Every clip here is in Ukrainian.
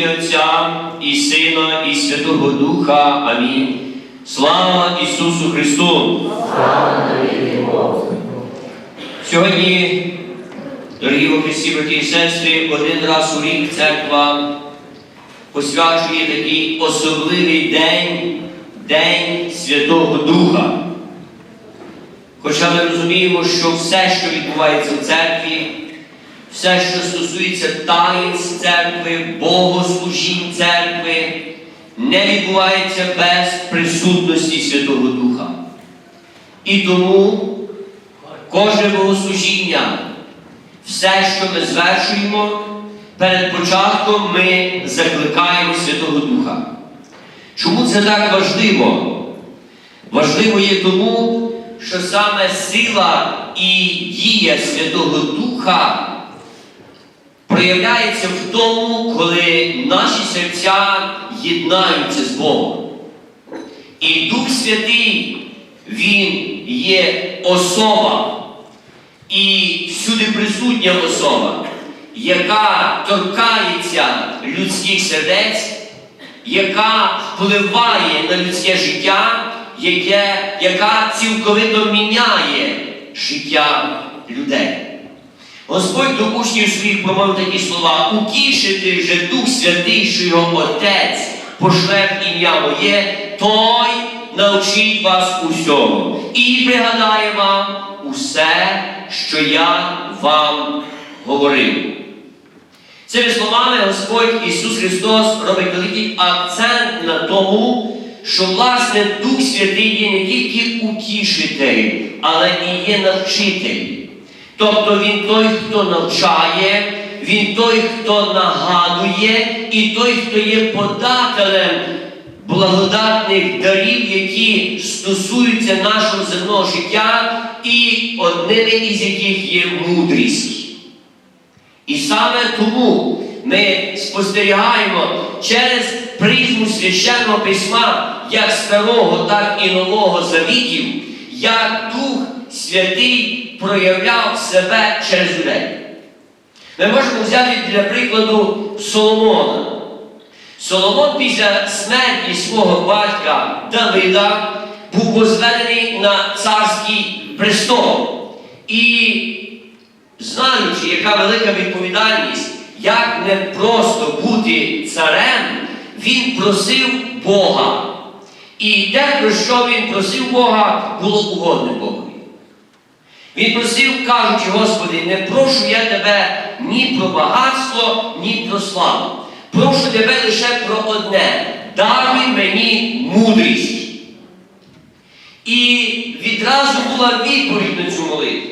ім'я Отця і Сина, і Святого Духа. Амінь. Слава Ісусу Христу! Сьогодні, дорогі Христі, брати і сестри, один раз у рік церква посвячує такий особливий день, День Святого Духа. Хоча ми розуміємо, що все, що відбувається в церкві, все, що стосується таїнств церкви, богослужінь церкви, не відбувається без присутності Святого Духа. І тому кожне богослужіння, все, що ми звершуємо, перед початком ми закликаємо Святого Духа. Чому це так важливо? Важливо є тому, що саме сила і дія Святого Духа проявляється в тому, коли наші серця єднаються з Богом. І Дух Святий, Він є особа і всюди присутня особа, яка торкається людських сердець, яка впливає на людське життя, яке, яка цілковито міняє життя людей. Господь до учнів своїх промовив такі слова: утішити же Дух Святий, що його Отець пошле в ім'я моє, той навчить вас усьому і пригадає вам усе, що я вам говорив. Цими словами Господь Ісус Христос робить великий акцент на тому, що власне Дух Святий є не тільки утішитель, але і є навчитель. Тобто Він той, хто навчає, Він той, хто нагадує, і той, хто є подателем благодатних дарів, які стосуються нашого земного життя, і одними із яких є мудрість. І саме тому ми спостерігаємо через призму священного письма, як старого, так і нового завітів, як Дух Святий проявляв себе через людей. Ми можемо взяти для прикладу Соломона. Соломон після смерті свого батька Давида був возведений на царський престол. І знаючи, яка велика відповідальність, як не просто бути царем, він просив Бога. І те, про що він просив Бога, було угодне Богові. Він просив, кажучи, Господи, не прошу я тебе ні про багатство, ні про славу. Прошу тебе лише про одне. Даруй мені мудрість. І відразу була відповідь на цю молитву.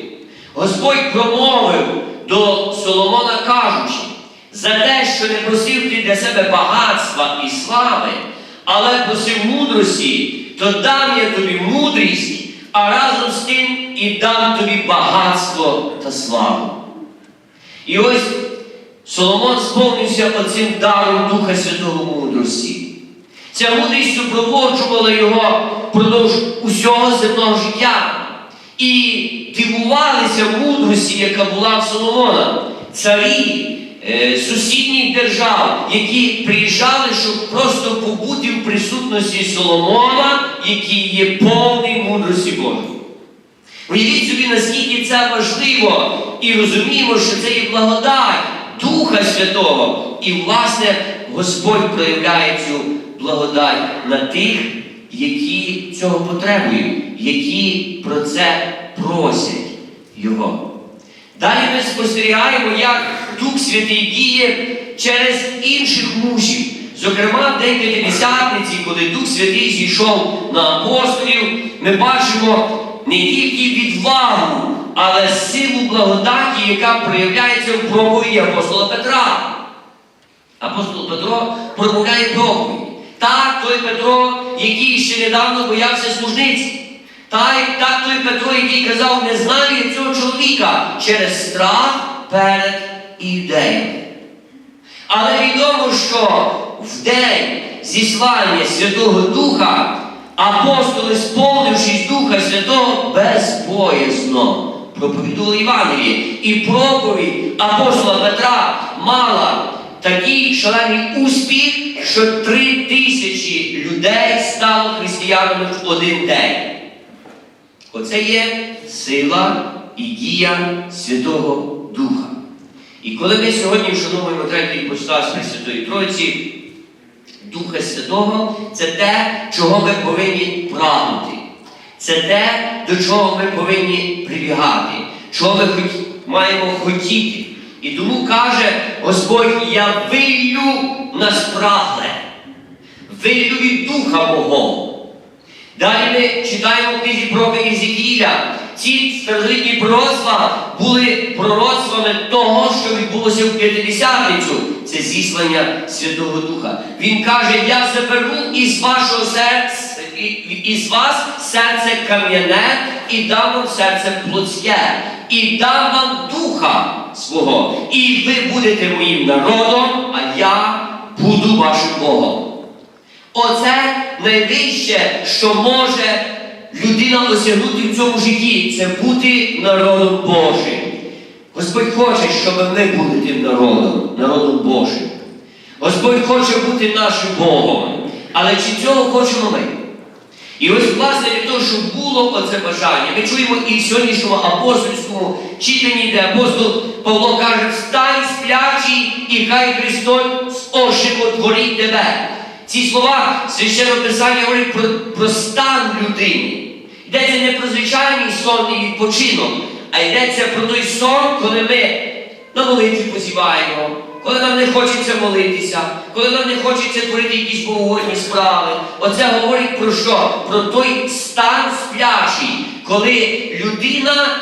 Господь промовив до Соломона, кажучи, за те, що не просив ти для себе багатства і слави, але просив мудрості, то дам я тобі мудрість, а разом з тим і дам тобі багатство та славу. І ось Соломон сповнився оцим даром Духа Святого мудрості. Ця мудрість супроводжувала його впродовж усього земного життя. І дивувалися мудрості, яка була в Соломона, царі е, сусідніх держав, які приїжджали, щоб просто побути в присутності Соломона, який є повний мудрості Божої. Уявіть собі, наскільки це важливо, і розуміємо, що це є благодать Духа Святого. І, власне, Господь проявляє цю благодать на тих, які цього потребують, які про це просять Його. Далі ми спостерігаємо, як Дух Святий діє через інших мужів. Зокрема, в день П'ятидесятниці, коли Дух Святий зійшов на апостолів, ми бачимо не тільки відвагу, але силу благодаті, яка проявляється в проповіді апостола Петра. Апостол Петро промовляє проповідь. Так, той Петро, який ще недавно боявся служниці. Так, так той Петро, який казав, не знаю я цього чоловіка через страх перед ідеєю. Але відомо, що в день зіслання Святого Духа апостоли, сповнившись Духа Святого, безбоязно проповідували Євангеліє. І проповідь апостола Петра мала такий шалений успіх, що три тисячі людей стало християнами в один день. Оце є сила і дія Святого Духа. І коли ми сьогодні вшановуємо третій іпостас Пресвятої Тройці, Духа Святого це те, чого ми повинні прагнути. Це те, до чого ми повинні прибігати, чого ми хоч, маємо хотіти. І тому каже Господь, я вилю на спрагле, вилю від Духа мого. Далі ми читаємо в книзі пророка Єзекіля. Ці старозавітні пророцтва були пророцтвами того, що відбулося в П'ятидесятницю. Це зіслання Святого Духа. Він каже: Я заберу із вашого серця, із вас серце кам'яне і дам вам серце плотське, і дам вам духа свого, і ви будете моїм народом, а я буду вашим Богом. Оце найвище, що може людина осягнути в цьому житті, це бути народом Божим. Господь хоче, щоб ми були тим народом, народом Божим. Господь хоче бути нашим Богом. Але чи цього хочемо ми? І ось, власне, для того, щоб було оце бажання, ми чуємо і в сьогоднішньому апостольському читанні, де апостол Павло каже, встань сплячий, і хай Христос оживотворить тебе. Ці слова священне писання говорить про, про стан людини. Йдеться не про звичайний сон і відпочинок, а йдеться про той сон, коли ми на молитві позіваємо, коли нам не хочеться молитися, коли нам не хочеться творити якісь богоугодні справи. Оце говорить про що? Про той стан сплячий, коли людина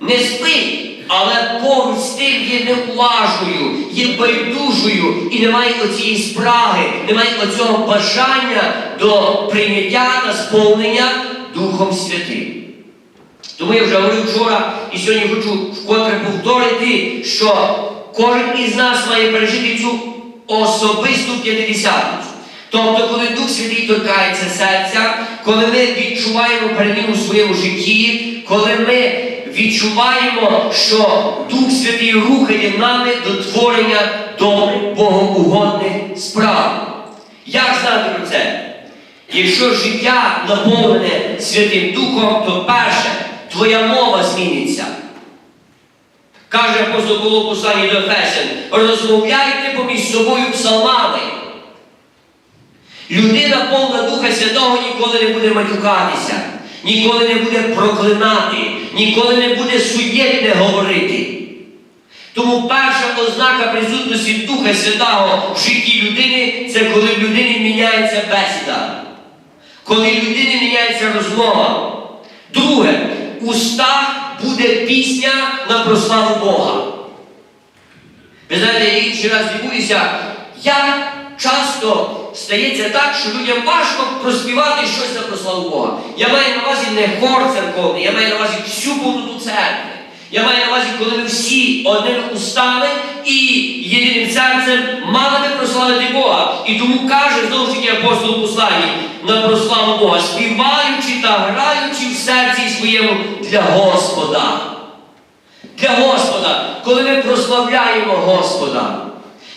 не спить, але поруч з є неуважною, є байдужою і немає оцієї спраги, немає оцього бажання до прийняття та сповнення Духом Святим. Тому я вже говорив вчора і сьогодні хочу вкотре повторити, що кожен із нас має пережити цю особисту п'ятидесятницю. Тобто, коли Дух Святий торкається серця, коли ми відчуваємо переміну в своєму житті, коли ми відчуваємо, що Дух Святий рухає нами до творення добрих богоугодних справ. Як знати про це? Якщо життя наповнене Святим Духом, то перше, твоя мова зміниться. Каже апостол Павло посланні до Ефесян, розмовляйте поміж собою псалмами. Людина повна Духа Святого ніколи не буде матюкатися, ніколи не буде проклинати, ніколи не буде суєтне говорити. Тому перша ознака присутності Духа Святого в житті людини це коли в людини міняється бесіда, коли в людини міняється розмова. Друге, устах буде пісня на прославу Бога. Ви знаєте, я інший раз дивуюся, як часто стається так, що людям важко проспівати щось на прославу Бога. Я маю на увазі не хор церковний, я маю на увазі всю повноту церкви. Я маю на увазі, коли ми всі одними устами і єдиним серцем мали би прославити Бога. І тому каже знову ж апостол посланні на прославу Бога, співаючи та граючи в серці своєму для Господа. Для Господа, коли ми прославляємо Господа.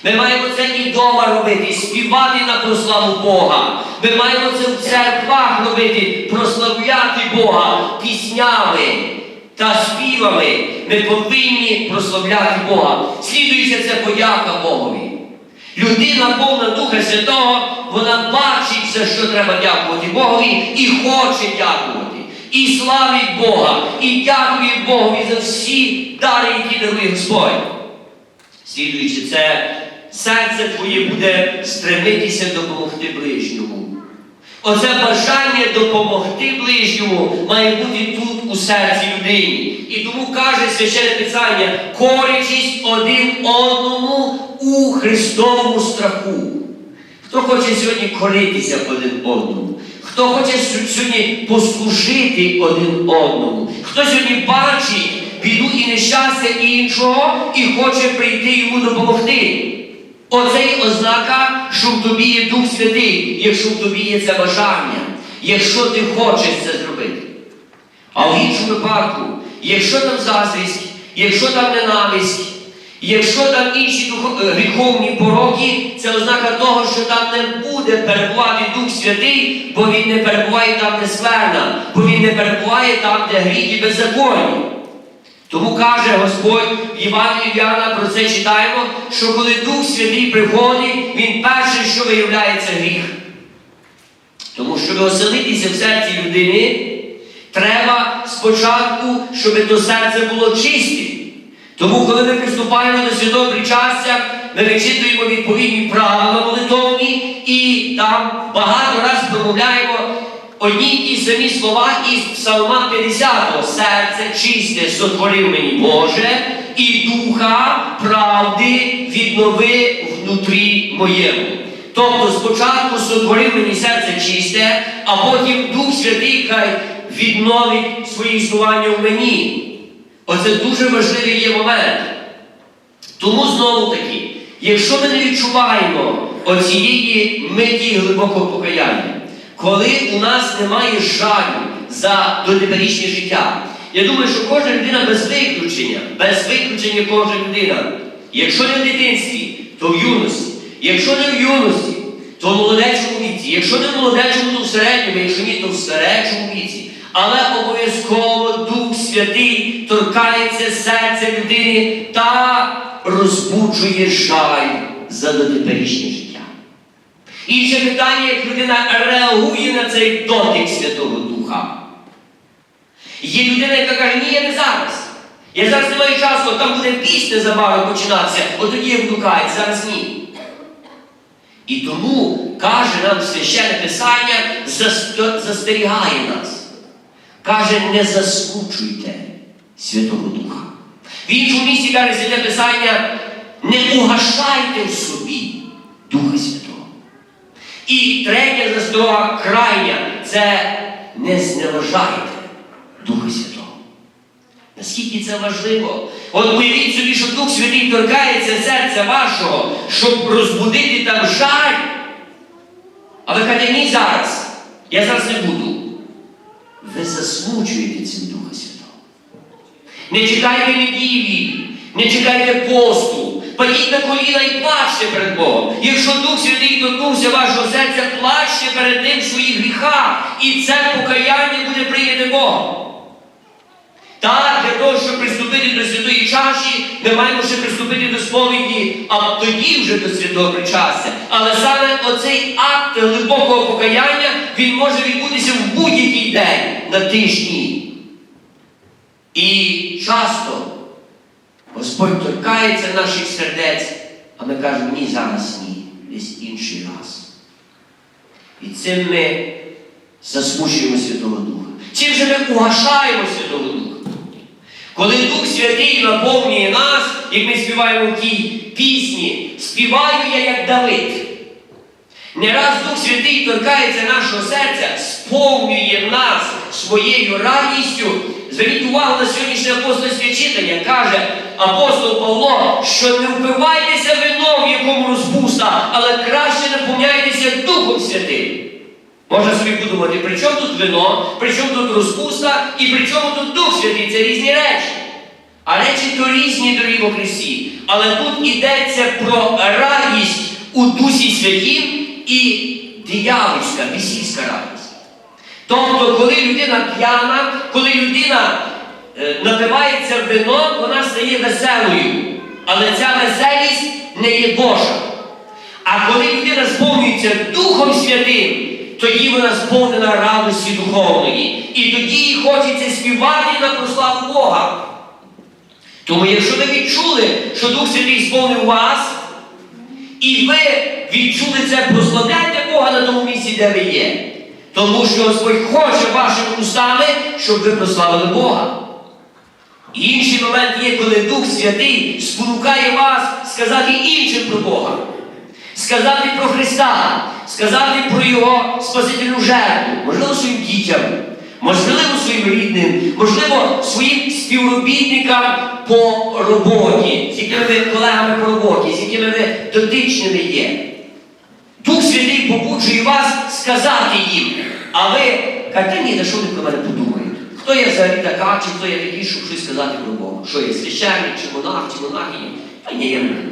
Ми маємо це і вдома робити, співати на прославу Бога. Ми маємо це в церквах робити, прославляти Бога піснями та співами. Ми повинні прославляти Бога. Слідуючи це подяка Богові. Людина повна Духа Святого, вона бачить, за що треба дякувати Богові і хоче дякувати. І славить Бога, і дякує Богові за всі дари, які дарує Господь. Слідуючи це, серце твоє буде стремитися допомогти ближньому. Оце бажання допомогти ближньому має бути тут у серці людині. І тому каже священне Писання, корячись один одному у Христовому страху. Хто хоче сьогодні коритися один одному? Хто хоче сьогодні послужити один одному? Хто сьогодні бачить біду і нещастя іншого і хоче прийти йому допомогти? Оце й ознака, що в тобі є Дух Святий, якщо в тобі є це бажання, якщо ти хочеш це зробити. А в іншому випадку, якщо там заздрість, якщо там ненависть, Якщо там інші е, гріховні пороки, це ознака того, що там не буде перебувати Дух Святий, бо він не перебуває там, де скверна, бо він не перебуває там, де гріх і беззаконні. Тому каже Господь Євангелії Іоанна, про це читаємо, що коли Дух Святий приходить, він перший, що виявляється гріх. Тому щоб оселитися в серці людини, треба спочатку, щоб то серце було чисте. Тому, коли ми приступаємо до святого причастя, ми вичитуємо відповідні правила молитовні і там багато раз промовляємо одні й ті самі слова із Псалма 50 серце чисте сотворив мені Боже, і духа правди віднови внутрі моєму. Тобто спочатку сотворив мені серце чисте, а потім Дух Святий хай відновить своє існування в мені. Оце дуже важливий є момент. Тому знову таки, якщо ми не відчуваємо оцієї миті глибокого покаяння, коли у нас немає жалю за дотеперішнє життя, я думаю, що кожна людина без виключення, без виключення кожна людина, якщо не в дитинстві, то в юності, якщо не в юності, то в молодечому віці, якщо не в молодечому, то в середньому, якщо ні, то в старечому віці. Але обов'язково Дух Святий торкається серця людини та розбуджує жаль за дотеперішнє життя. Інше питання, як людина реагує на цей дотик Святого Духа. Є людина, яка каже, ні, я не зараз. Я зараз не маю часу, там буде пісня забавно починатися, от тоді я каяти, зараз ні. І тому каже нам священне Писання, застерігає нас. Каже, не засмучуйте Святого Духа. В іншому місці каже Святе Писання, не угашайте в собі Духа Святого. І третя засторога крайня це не зневажайте Духа Святого. Наскільки це важливо? От уявіть собі, що Дух Святий торкається серця вашого, щоб розбудити там жаль. А ви кажете, ні зараз. Я зараз не буду. Ви засмучуєте цим Духа Святого. Не чекайте неділі, не чекайте посту. Падіть на коліна і плачте перед Богом. Якщо Дух Святий торкнувся вашого серця, плачте перед Ним своїх гріхах. І це покаяння буде прийняте Богом. Так, для того, щоб приступити до святої чаші, ми маємо ще приступити до сповіді, а тоді вже до святого причастя. Але саме оцей акт глибокого покаяння, він може відбутися в будь-який день на тижні. І часто Господь торкається наших сердець, а ми кажемо, ні, зараз ні, десь інший раз. І цим ми засмучуємо Святого Духа. Чим же ми угашаємо Святого Духа? Коли Дух Святий наповнює нас, як ми співаємо в тій пісні, співаю я як Давид. Не раз Дух Святий торкається нашого серця, сповнює нас своєю радістю. Зверніть увагу на сьогоднішнє апостольське читання. Каже апостол Павло, що не впивайтеся вином, в якому розпуста, але краще наповняйтеся Духом Святим. Можна собі подумати, при чому тут вино, при чому тут розпуста і при чому тут Дух Святий це різні речі. А речі то різні, дорогі во Христі. Але тут йдеться про радість у Дусі Святім і диявольська, бісівська радість. Тобто, коли людина п'яна, коли людина напивається вино, вона стає веселою. Але ця веселість не є Божа. А коли людина сповнюється Духом Святим, тоді вона сповнена радості духовної. І тоді їй хочеться співати на прославу Бога. Тому якщо ви відчули, що Дух Святий сповнив вас, і ви відчули це, прославляйте Бога на тому місці, де ви є. Тому що Господь хоче вашими устами, щоб ви прославили Бога. І інший момент є, коли Дух Святий спонукає вас сказати іншим про Бога, сказати про Христа, сказати про Його Спасительну жертву, можливо, своїм дітям, можливо, своїм рідним, можливо, своїм співробітникам по роботі, з якими ви колегами по роботі, з якими ви дотичними є. Дух Святий побуджує вас сказати їм, а ви кажете, ні, на що вони про мене подумають? Хто я взагалі така, чи хто я такий, щоб щось сказати про Бога? Що я священник, чи монах, чи монахині? А ні, я мрію.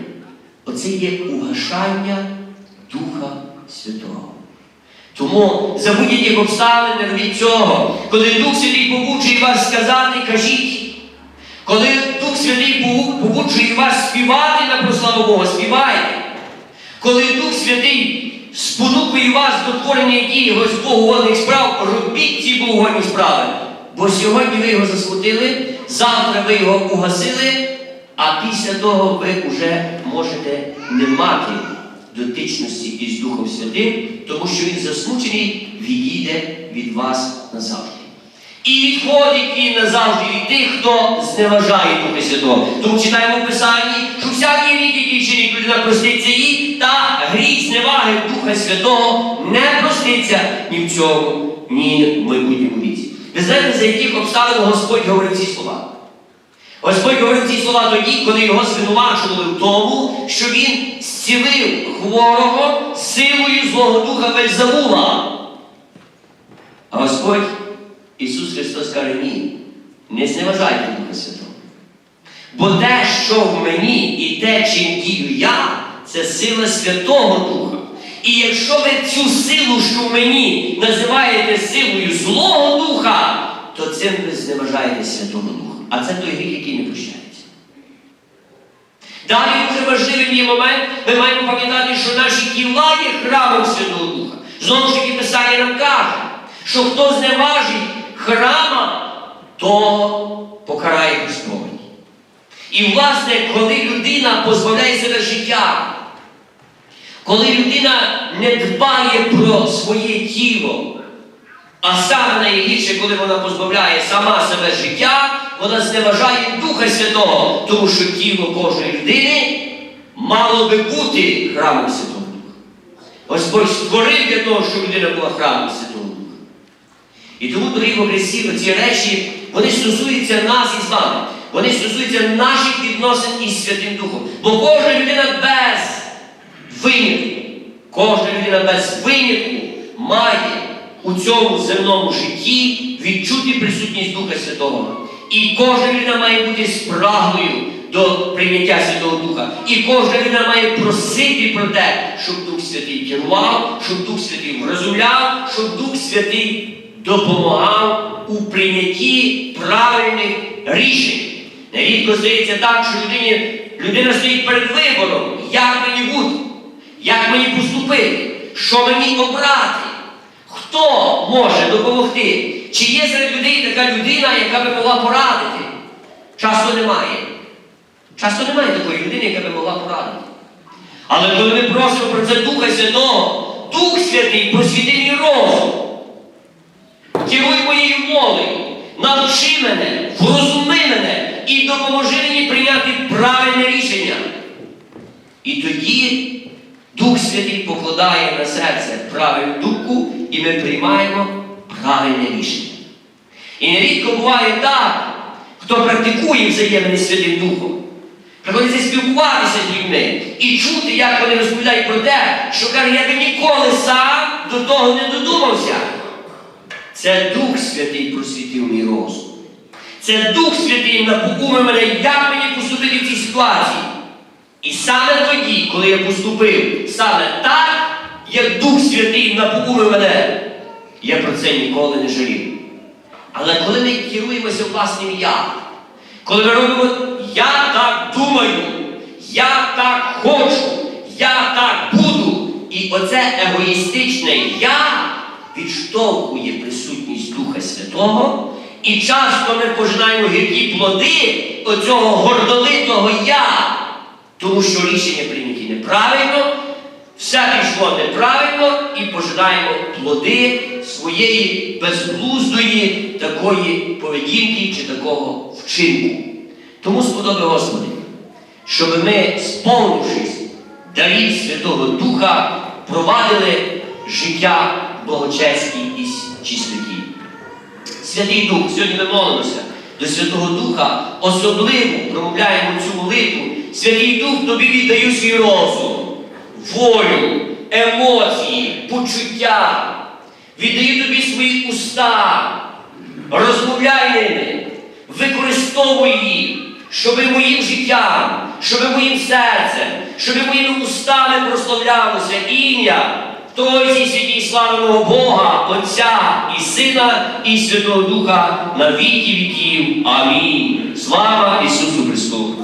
Оце є угашання Духа Святого. Тому за будь-яких обставин не цього. Коли Дух Святий побуджує вас сказати, кажіть. Коли Дух Святий побуджує вас співати на прославу Бога, співайте. Коли Дух Святий спонукує вас до творення якихось богоугодних справ, робіть ці богоугодні справи. Бо сьогодні ви його засмутили, завтра ви його угасили, а після того ви вже можете не мати дотичності із Духом Святим, тому що він засмучений, відійде від вас назавжди. І відходить він назавжди від тих, хто зневажає Духа Святого. Тому читаємо в Писанні, що всякий рік, який людина проститься їй, та гріх зневаги Духа Святого не проститься ні в цьому, ні в майбутньому віці. Ви знаєте, за яких обставин Господь говорив ці слова? Господь говорив ці слова тоді, коли його звинувачували в тому, що він зцілив хворого силою Злого Духа Вельзавула. А Господь Ісус Христос каже, ні, не зневажайте Духа Святого. Бо те, що в мені, і те, чим дію я, це сила Святого Духа. І якщо ви цю силу, що в мені, називаєте силою Злого Духа, то цим ви зневажаєте Святого Духа. А це той гріх, який не прощається. Далі дуже важливим є момент, ми маємо пам'ятати, що наші тіла є храмом Святого Духа. Знову ж таки, Писання нам каже, що хто зневажить храма, то покарає Господь. І, власне, коли людина позбавляє себе життя, коли людина не дбає про своє тіло, а саме найгірше, коли вона позбавляє сама себе життя, вона зневажає Духа Святого, тому що тіло кожної людини мало би бути храмом Святого Духа. Господь створив для того, щоб людина була храмом Святого Духа. І тому, дорогі Христі, ці речі, вони стосуються нас із вами. Вони стосуються наших відносин із Святим Духом. Бо кожна людина без винятку, кожна людина без винятку має у цьому земному житті відчути присутність Духа Святого. І кожна людина має бути спраглою до прийняття Святого Духа. І кожна людина має просити про те, щоб Дух Святий керував, щоб Дух Святий вразумляв, щоб Дух Святий допомагав у прийнятті правильних рішень. Нерідко здається так, що людині, людина стоїть перед вибором, як мені бути, як мені поступити, що мені обрати, хто може допомогти. Чи є серед людей така людина, яка би могла порадити? Часто немає. Часто немає такої людини, яка би могла порадити. Але коли ми просимо про це Духа Святого, Дух Святий просвіти мій розум. Керуй моєю мовою, навчи мене, врозуми мене і допоможи мені прийняти правильне рішення. І тоді Дух Святий покладає на серце правильну думку, і ми приймаємо правильне рішення. І нерідко буває так, хто практикує взаємини Святим Духом. Приходиться спілкуватися з людьми і чути, як вони розповідають про те, що каже, я би ніколи сам до того не додумався. Це Дух Святий просвітив мій розум. Це Дух Святий напокумив мене, як мені поступити в цій ситуації. І саме тоді, коли я поступив саме так, як Дух Святий напокумив мене, я про це ніколи не жалів. Але коли ми керуємося власним я, коли ми робимо я так думаю, я так хочу, я так буду, і оце егоїстичне я відштовхує присутність Духа Святого, і часто ми пожинаємо гіркі плоди оцього гордолитого я, тому що рішення прийняті неправильно, все пішло неправильно і пожинаємо плоди своєї безглуздої такої поведінки чи такого вчинку. Тому сподоби Господи, щоб ми, сповнившись дарів Святого Духа, провадили життя благочесті і чистоті. Святий Дух, сьогодні ми молимося до Святого Духа, особливо промовляємо цю молитву. Святий Дух тобі віддаю свій розум, волю, емоції, почуття. Віддаю тобі свої уста, розмовляй ними, використовуй їх, щоби моїм життям, щоби моїм серцем, щоби моїми устами прославлялося ім'я Тройці святій славного Бога, Отця і Сина, і Святого Духа на віки віків. Амінь. Слава Ісусу Христу!